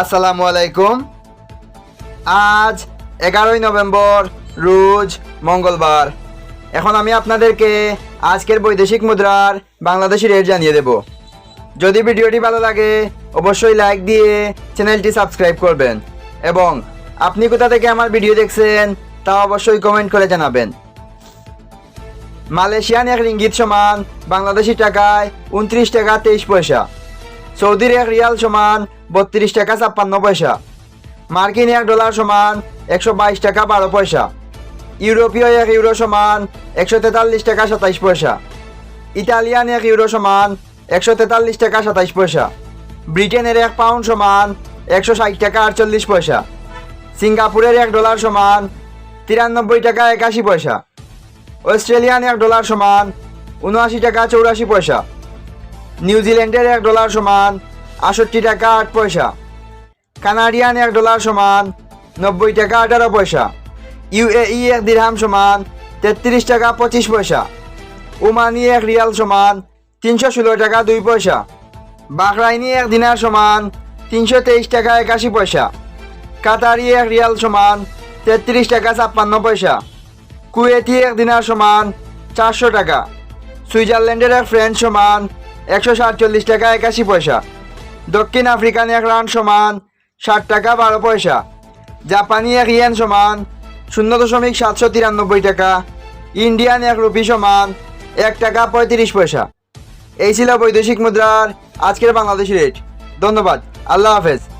আসসালামু আলাইকুম। আজ এগারোই নভেম্বর, রোজ মঙ্গলবার। এখন আমি আপনাদেরকে আজকের বৈদেশিক মুদ্রার বাংলাদেশি রেট জানিয়ে দেব। যদি ভিডিওটি ভালো লাগে, অবশ্যই লাইক দিয়ে চ্যানেলটি সাবস্ক্রাইব করবেন। এবং আপনি কোথা থেকে আমার ভিডিও দেখছেন, তা অবশ্যই কমেন্ট করে জানাবেন। মালয়েশিয়ান এক রিঙ্গিত সমান বাংলাদেশি টাকায় উনত্রিশ টাকা তেইশ পয়সা। সৌদির এক রিয়াল সমান বত্রিশ টাকা ছাপ্পান্ন পয়সা। মার্কিন এক ডলার সমান একশো বাইশ টাকা বারো পয়সা। ইউরোপীয় এক ইউরো সমান একশো তেতাল্লিশ টাকা সাতাইশ পয়সা। ইতালিয়ান এক ইউরো সমান একশো তেতাল্লিশ টাকা সাতাইশ পয়সা। ব্রিটেনের এক পাউন্ড সমান একশো ষাট টাকা আটচল্লিশ পয়সা। সিঙ্গাপুরের এক ডলার সমান তিরানব্বই টাকা একাশি পয়সা। অস্ট্রেলিয়ান এক ডলার সমান উনআশি টাকা চৌরাশি পয়সা। নিউজিল্যান্ডের এক ডলার সমান আষট্টি টাকা আট পয়সা। কানাডিয়ান এক ডলার সমান নব্বই টাকা আঠারো পয়সা। ইউএই এক দিরহাম সমান তেত্রিশ টাকা পঁচিশ পয়সা। ওমানি এক রিয়াল সমান তিনশো ষোলো টাকা দুই পয়সা। বাহরাইনি এক দিনার সমান তিনশো তেইশ টাকা একাশি পয়সা। কাতারি এক রিয়াল সমান তেত্রিশ টাকা ছাপ্পান্ন পয়সা। কুয়েতি এক দিনার সমান চারশো টাকা। সুইজারল্যান্ডের এক ফ্রেন্ড সমান একশো সাতচল্লিশ টাকা একাশি পয়সা। দক্ষিণ আফ্রিকান এক রান সমান ষাট টাকা বারো পয়সা। জাপানি এক ইয়েন সমান শূন্য দশমিক সাতশো তিরানব্বই টাকা। ইন্ডিয়ান এক রুপি সমান এক টাকা পঁয়ত্রিশ পয়সা। এই ছিল বৈদেশিক মুদ্রার আজকের বাংলাদেশ রেট। ধন্যবাদ। আল্লাহ হাফেজ।